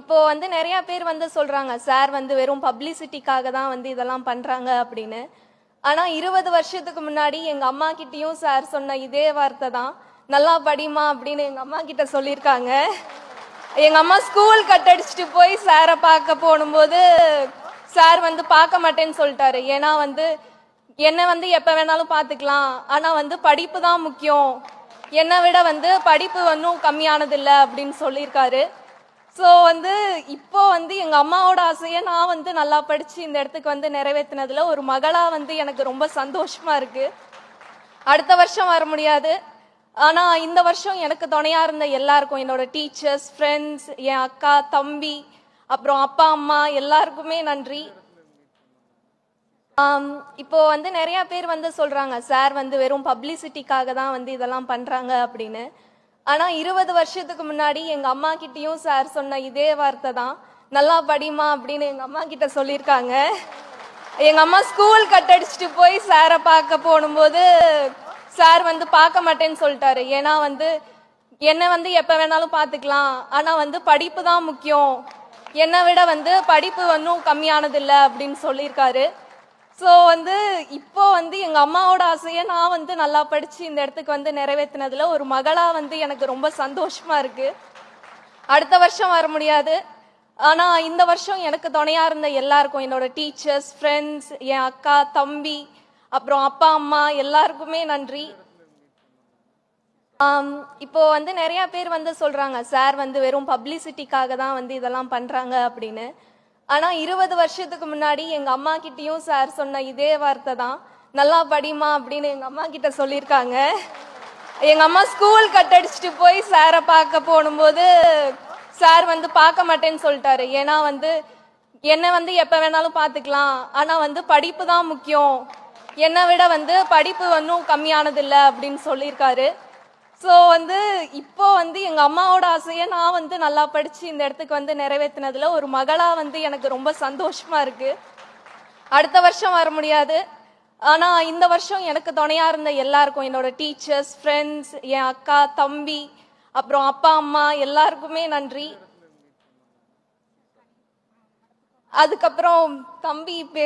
இப்போ வந்து நிறைய பேர் வந்து சொல்றாங்க சார் வந்து வெறும் பப்ளிசிட்டிக்காக தான் வந்து இதெல்லாம் பண்றாங்க அப்படின்னு. ஆனா இருபது வருஷத்துக்கு முன்னாடி எங்க அம்மா கிட்டயும் சார் சொன்ன இதே வார்த்தை தான் நல்லா படிமா அப்படின்னு எங்க அம்மா கிட்ட சொல்லியிருக்காங்க. எங்க அம்மா ஸ்கூல் கட்டடிச்சிட்டு போய் சாரை பார்க்க போனும்போது சார் வந்து பார்க்க மாட்டேன்னு சொல்லிட்டாரு. ஏன்னா வந்து என்னை வந்து எப்ப வேணாலும் பார்த்துக்கலாம். ஆனா வந்து படிப்பு தான் முக்கியம். என்னை விட வந்து படிப்பு ஒன்றும் கம்மியானது இல்லை அப்படின்னு சொல்லியிருக்காரு. ஸோ வந்து இப்போ வந்து எங்கள் அம்மாவோட ஆசையை நான் வந்து நல்லா படித்து இந்த இடத்துக்கு வந்து நிறைவேற்றினதில் ஒரு மகளாக வந்து எனக்கு ரொம்ப சந்தோஷமாக இருக்குது அடுத்த வருஷம் வர முடியாது. ஆனால் இந்த வருஷம் எனக்கு துணையாக இருந்த எல்லாருக்கும் என்னோட டீச்சர்ஸ் ஃப்ரெண்ட்ஸ் என் அக்கா தம்பி அப்புறம் அப்பா அம்மா எல்லாருக்குமே நன்றி. இப்போ வந்து நிறைய பேர் வந்து சொல்றாங்க சார் வந்து வெறும் பப்ளிசிட்டிக்காக தான் வந்து இதெல்லாம் பண்றாங்க அப்படின்னு. ஆனா இருபது வருஷத்துக்கு முன்னாடி எங்க அம்மா கிட்டயும் சார் சொன்ன இதே வார்த்தை தான். நல்லா படிமா அப்படின்னு எங்க அம்மா கிட்ட சொல்லியிருக்காங்க. எங்க அம்மா ஸ்கூல் கட்டடிச்சிட்டு போய் சாரை பார்க்க போனும்போது சார் வந்து பார்க்க மாட்டேன்னு சொல்லிட்டாரு. ஏன்னா வந்து என்னை வந்து எப்ப வேணாலும் பார்த்துக்கலாம். ஆனா வந்து படிப்பு தான் முக்கியம். என்னை விட வந்து படிப்பு ஒன்றும் கம்மியானது இல்லை அப்படின்னு சொல்லியிருக்காரு. ஸோ வந்து இப்போ வந்து எங்க அம்மாவோட ஆசையை நான் வந்து நல்லா படிச்சு இந்த இடத்துக்கு வந்து நிறைவேற்றினதுல ஒரு மகளா வந்து எனக்கு ரொம்ப சந்தோஷமா இருக்கு. அடுத்த வருஷம் வர முடியாது. ஆனா இந்த வருஷம் எனக்கு துணையா இருந்த எல்லாருக்கும் என்னோட டீச்சர்ஸ் ஃப்ரெண்ட்ஸ் என் அக்கா தம்பி அப்புறம் அப்பா அம்மா எல்லாருக்குமே நன்றி. இப்போ வந்து நிறைய பேர் வந்து சொல்றாங்க சார் வந்து வெறும் பப்ளிசிட்டிக்காக தான் வந்து இதெல்லாம் பண்றாங்க அப்படின்னு. ஆனா இருபது வருஷத்துக்கு முன்னாடி எங்க அம்மா கிட்டயும் சார் சொன்ன இதே வார்த்தை தான். நல்லா படிமா அப்படின்னு எங்க அம்மா கிட்ட சொல்லியிருக்காங்க. எங்க அம்மா ஸ்கூல் கட்டடிச்சிட்டு போய் சாரை பார்க்க போகும்போது சார் வந்து பார்க்க மாட்டேன்னு சொல்லிட்டாரு. ஏன்னா வந்து என்னை வந்து எப்ப வேணாலும் பார்த்துக்கலாம். ஆனா வந்து படிப்பு தான் முக்கியம். என்னை விட வந்து படிப்பு ஒன்றும் கம்மியானதில்லை அப்படின்னு சொல்லியிருக்காரு. ஸோ வந்து இப்போ வந்து எங்க அம்மாவோட ஆசையை நான் வந்து நல்லா படிச்சு இந்த இடத்துக்கு வந்து நிறைவேற்றினதுல ஒரு மகளா வந்து எனக்கு ரொம்ப சந்தோஷமா இருக்கு. அடுத்த வருஷம் வர முடியாது. ஆனா இந்த வருஷம் எனக்கு துணையா இருந்த எல்லாருக்கும் என்னோட டீச்சர்ஸ் ஃப்ரெண்ட்ஸ் என் அக்கா தம்பி அப்புறம் அப்பா அம்மா எல்லாருக்குமே நன்றி. அதுக்கப்புறம் தம்பி பே